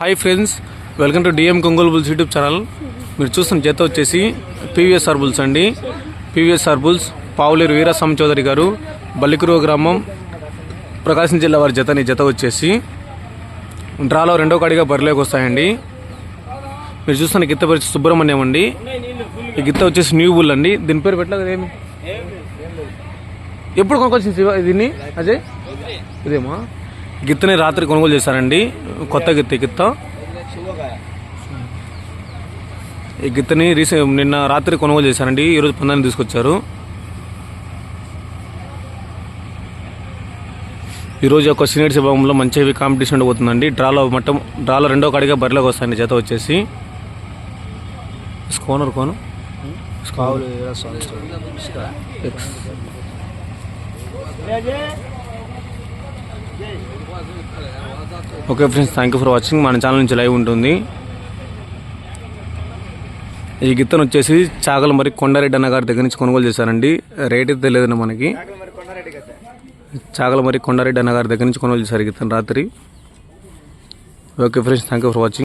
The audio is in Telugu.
Hi friends welcome to DM కొంగోలు bulls YouTube channel మీరు చూస్తున్న జత వచ్చేసి పీవీఎస్ఆర్ బుల్స్ అండి. పీవీఎస్ఆర్ బుల్స్ పావులేరు వీరాస్వామి చౌదరి గారు బల్లికురువ గ్రామం ప్రకాశం జిల్లా వారి జతని జత వచ్చేసి డ్రాలో రెండో కాడిగా బరిలోకి వస్తాయండి. మీరు చూస్తున్న గిత్త పేరు సుబ్రహ్మణ్యం అండి. ఈ గిత్త వచ్చేసి న్యూ బుల్ అండి. దీని పేరు పెట్టలేదు ఏమి? ఎప్పుడు కొనుక్కొచ్చింది దీన్ని అజయ్? ఇదేమా? గిత్తని రాత్రి కొనుగోలు చేశారండి. కొత్త గిత్త ఈ గిత్త ఈ గిత్తని రీసె నిన్న రాత్రి కొనుగోలు చేశారండి ఈరోజు పందాన్ని తీసుకొచ్చారు. ఈరోజు యొక్క సీనియర్స్ విభాగంలో మంచి కాంపిటీషన్ ఉండబోతుందండి. డ్రాలో మట్టం డ్రాలో రెండో కాడిగా బరిలోకి వస్తాయండి జత వచ్చేసి. స్కోనర్ కోను. X okay friends thank you for watching మన ఛానల్ నుంచి లైవ్ ఉంటుంది. ఈ గిత్తను వచ్చేసి చాగల మరి కొండారెడ్డి అన్నగారి దగ్గర నుంచి కొనుగోలు చేశారండి. రేట్ అయితే తెలియదండి మనకి. చాగల మరి కొండారెడ్డి అన్నగారి దగ్గర నుంచి కొనుగోలు చేశారు గిత్తను రాత్రి. Okay friends thank you for watching